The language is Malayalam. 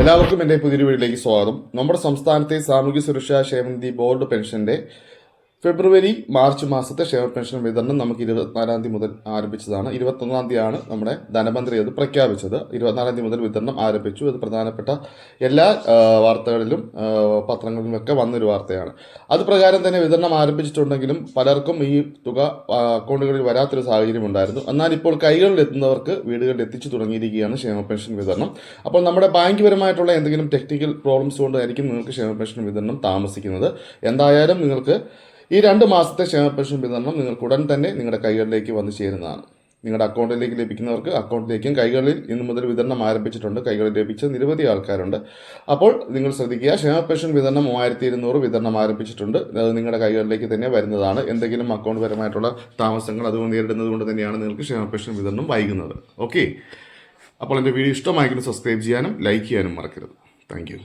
എല്ലാവർക്കും എന്റെ പുതിയൊരു വീട്ടിലേക്ക് സ്വാഗതം. നമ്മുടെ സംസ്ഥാനത്തെ സാമൂഹ്യ സുരക്ഷാ ക്ഷേമനിധി ബോർഡ് പെൻഷന്റെ ഫെബ്രുവരി മാർച്ച് മാസത്തെ ഷെയർ പെൻഷൻ വിതരണം നമുക്ക് ഇരുപത്തിനാലാം തീയതി മുതൽ ആരംഭിച്ചതാണ്. ഇരുപത്തൊന്നാം തീയതിയാണ് നമ്മുടെ ധനമന്ത്രി അത് പ്രഖ്യാപിച്ചത്. ഇരുപത്തിനാലാം തീയതി മുതൽ വിതരണം ആരംഭിച്ചു. ഇത് പ്രധാനപ്പെട്ട എല്ലാ വാർത്തകളിലും പത്രങ്ങളിലുമൊക്കെ വന്നൊരു വാർത്തയാണ്. അത് പ്രകാരം തന്നെ വിതരണം ആരംഭിച്ചിട്ടുണ്ടെങ്കിലും പലർക്കും ഈ തുക അക്കൗണ്ടുകളിൽ വരാത്തൊരു സാഹചര്യം ഉണ്ടായിരുന്നു. എന്നാൽ ഇപ്പോൾ കൈകളിൽ എത്തുന്നവർക്ക് വീടുകളിൽ എത്തിച്ചു തുടങ്ങിയിരിക്കുകയാണ് ക്ഷേമ പെൻഷൻ വിതരണം. അപ്പോൾ നമ്മുടെ ബാങ്ക് പരമായിട്ടുള്ള എന്തെങ്കിലും ടെക്നിക്കൽ പ്രോബ്ലംസ് കൊണ്ടായിരിക്കും നിങ്ങൾക്ക് ക്ഷേമ പെൻഷൻ വിതരണം താമസിക്കുന്നത്. എന്തായാലും നിങ്ങൾക്ക് ഈ രണ്ട് മാസത്തെ ക്ഷേമ പെൻഷൻ വിതരണം നിങ്ങൾക്ക് ഉടൻ തന്നെ നിങ്ങളുടെ കൈകളിലേക്ക് വന്നു ചേരുന്നതാണ്. നിങ്ങളുടെ അക്കൗണ്ടിലേക്ക് ലഭിക്കുന്നവർക്ക് അക്കൗണ്ടിലേക്കും കൈകളിൽ ഇന്നു മുതൽ വിതരണം ആരംഭിച്ചിട്ടുണ്ട്. കൈകളിൽ ലഭിച്ച നിരവധി ആൾക്കാരുണ്ട്. അപ്പോൾ നിങ്ങൾ ശ്രദ്ധിക്കുക ക്ഷേമ പെൻഷൻ വിതരണം മൂവായിരത്തി ഇരുന്നൂറ് വിതരണം ആരംഭിച്ചിട്ടുണ്ട്. അത് നിങ്ങളുടെ കൈകളിലേക്ക് തന്നെ വരുന്നതാണ്. എന്തെങ്കിലും അക്കൗണ്ട് പരമായിട്ടുള്ള താമസങ്ങൾ അതുകൊണ്ട് നേരിടുന്നത് കൊണ്ട് തന്നെയാണ് നിങ്ങൾക്ക് ക്ഷേമ പെൻഷൻ വിതരണം വൈകുന്നത്. ഓക്കെ. അപ്പോൾ എന്റെ വീഡിയോ ഇഷ്ടമായെങ്കിൽ സബ്സ്ക്രൈബ് ചെയ്യാനും ലൈക്ക് ചെയ്യാനും മറക്കരുത്. താങ്ക്